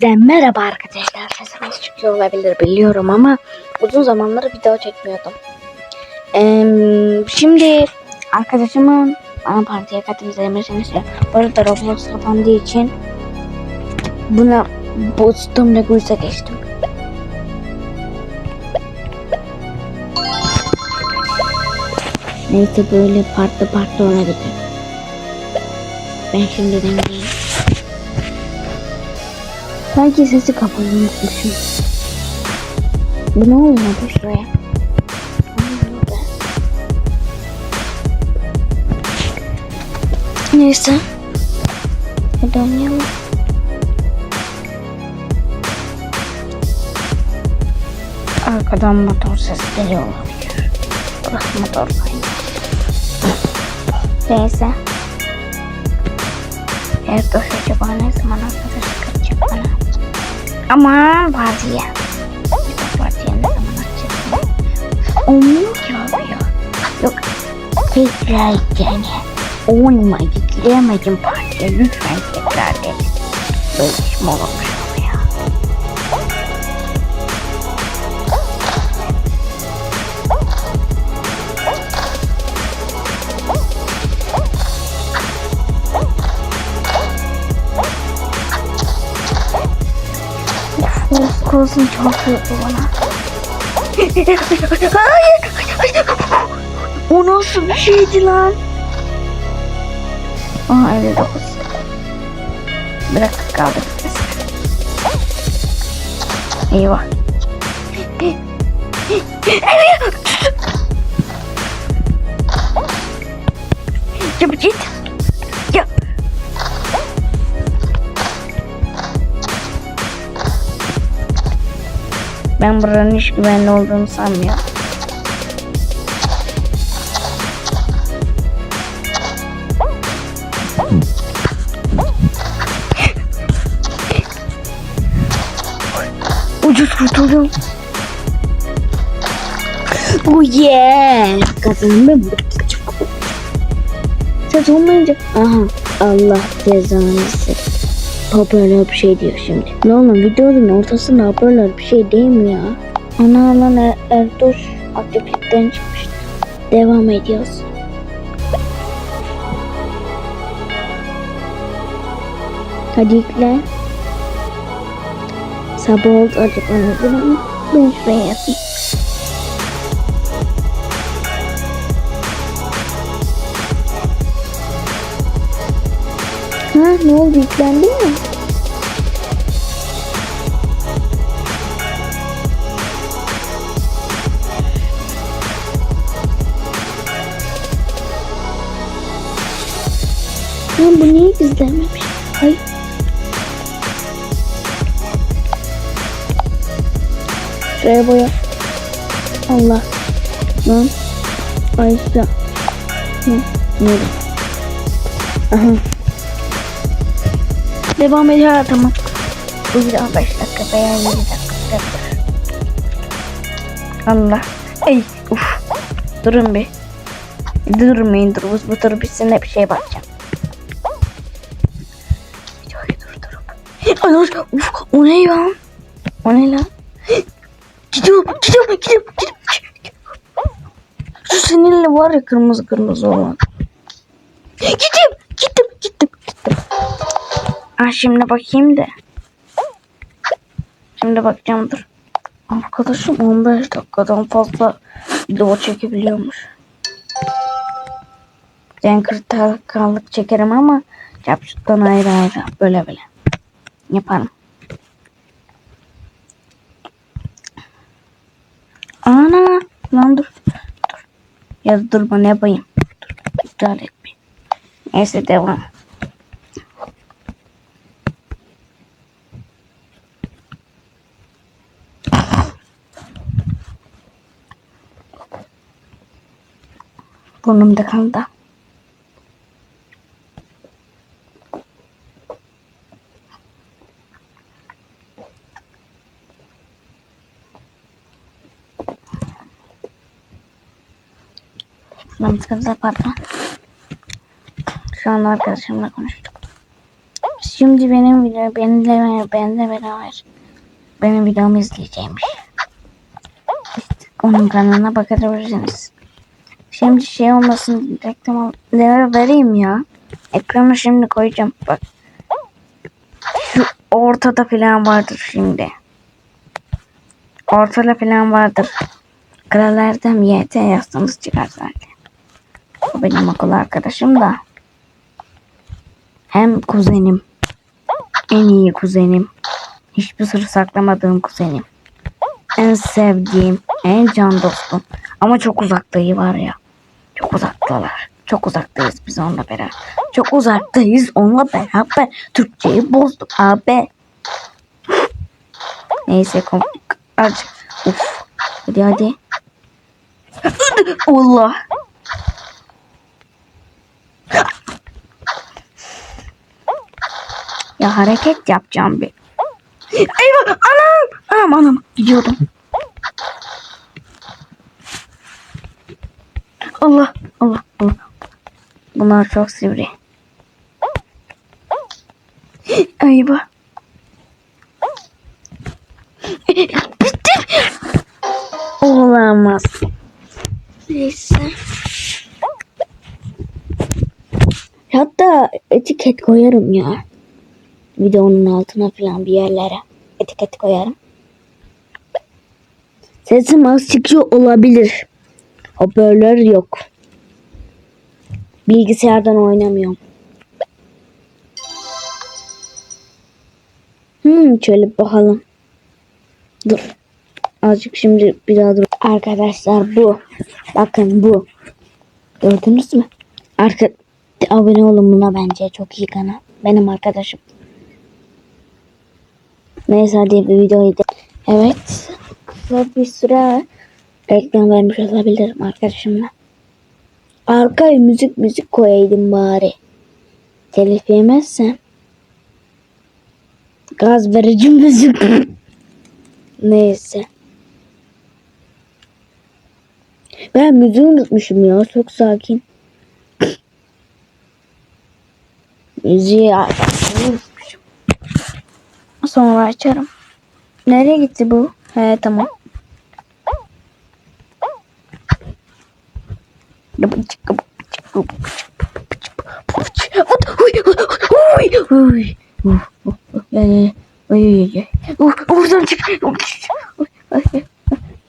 Size merhaba arkadaşlar. Sesimiz çıkıyor olabilir biliyorum ama uzun zamandır video çekmiyordum. Eee, şimdi arkadaşımın bana partiye katılması demişsiniz ya. Bu arada Roblox kapandığı için buna Boston Leguiz'e geçtim. Neyse böyle farklı farklı olabilir. Ben şimdiden geleyim. Ne olmadı şuraya? Olmadı. Neyse. Hadi oynayalım. Arkadan motor sesi geliyor olabilir. Burası motor kaynağı. Neyse. Evet dur acaba ne zaman arkadaş kaçacak bana? Aman partiye. Partiye ne zaman açacak? Olmuyor ki abi ya. Yok. Tekrar yani. Olmadı. Giremedim partiye. Lütfen tekrar de. Böyle iş Kızım çok yordu bana. Hayır. O nasıl bir şeydi lan? Aa 59. Bir dakika kaldı. Eyvah. Bir git. Ya. Ben buranın hiç güvenli olduğunu sanmıyorum. Ucuz kurtuldum. Oh yeah. Kazandım. Ses olmayınca. Aha. Allah cezanızı. Hoparlör bir şey diyor şimdi. Ne oğlum videonun ortasında hoparlör bir şey değil mi ya? Ana alan er Erdoş aktiflikten çıkmıştı. Devam ediyoruz. Hadi yükle. Sabah oldu acaba nedir ama ben şuraya yapayım. Ha ne oldu yüklendi mi? Lan bu niye gizlenmemiş? Hayır. Şuraya boya. Allah. Lan. Ayşe. Hı. Nerede? Aha. Devam ediyor tamam. Bu bir 15 dakika veya 20 dakika. Allah. Ey uf. Durun bir. Durmayın dur. Bu, bu tur bitsin bir şeye bakacağım. Videoyu durdurup. Ay uf o ne ya? O ne lan? Gidiyorum gidiyorum gidiyorum gidiyorum. Şu seninle var ya kırmızı kırmızı olan. Gittim. Ah şimdi bakayım da. Şimdi bakacağım dur. Arkadaşım 15 dakikadan fazla video çekebiliyormuş. Ben 40 dakikalık çekerim ama capcuttan ayrı ayrı böyle böyle yaparım. Ana lan dur. Dur. Ya dur bana yapayım. Dur. İptal etme. Neyse devam. Burnumda kaldı. Namaz kıldı pardon. Şu an arkadaşımla konuştuk. şimdi benim video benimle benimle beraber benim videomu izleyecekmiş. İşte onun kanalına bakabilirsiniz. Şimdi şey olmasın reklam vereyim ya. Ekrana şimdi koyacağım. Bak. Şu ortada falan vardır şimdi. Ortada falan vardır. Kral Erdem YT yazsanız çıkar zaten. O benim okul arkadaşım da. Hem kuzenim. En iyi kuzenim. Hiçbir sır saklamadığım kuzenim. En sevdiğim, en can dostum. Ama çok uzaktayı var ya. Çok uzaktalar. Çok uzaktayız biz onunla beraber. Çok uzaktayız onunla beraber. Türkçeyi bozduk abi. Neyse kom azıcık. Uf. Hadi hadi. Allah. Ya hareket yapacağım bir. Eyvah anam. Anam anam. Gidiyordum. Allah Allah Allah. Bunlar çok sivri. Eyvah. Bitti. Olamaz. Neyse. Hatta etiket koyarım ya. Videonun altına falan bir yerlere etiket koyarım. Sesim az çıkıyor olabilir. Hoparlör yok. Bilgisayardan oynamıyorum. Hmm, şöyle bakalım. Dur. Azıcık şimdi bir daha dur. Arkadaşlar bu. Bakın bu. Gördünüz mü? Arka abone olun buna bence çok iyi kanal. Benim arkadaşım. Neyse hadi bir videoyu. Evet. Kısa bir süre reklam vermiş olabilirim arkadaşımla. Arkaya müzik müzik koyaydım bari. Telif yemezsen. Gaz verici müzik. Neyse. Ben müziği unutmuşum ya. Çok sakin. Müziği unutmuşum. Sonra açarım. Nereye gitti bu? He tamam. Buradan çık.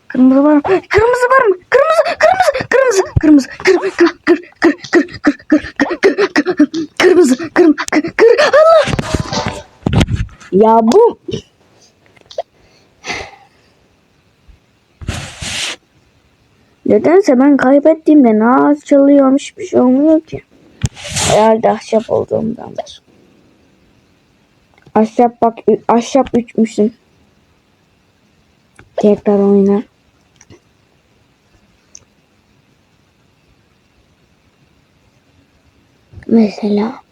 Kırmızı var mı? Kırmızı var mı? Kırmızı, kırmızı, kırmızı, kırmızı, kır, kır, kır, kır, kır, kır, kır, kır, kır, kır, kırmızı, kır, kır, kır, Allah! Ya bu Nedense ben kaybettiğimde naz çalıyormuş bir şey olmuyor ki. Herhalde ahşap olduğumdandır. Ahşap bak ahşap üçmüşsün. Tekrar oyna. Mesela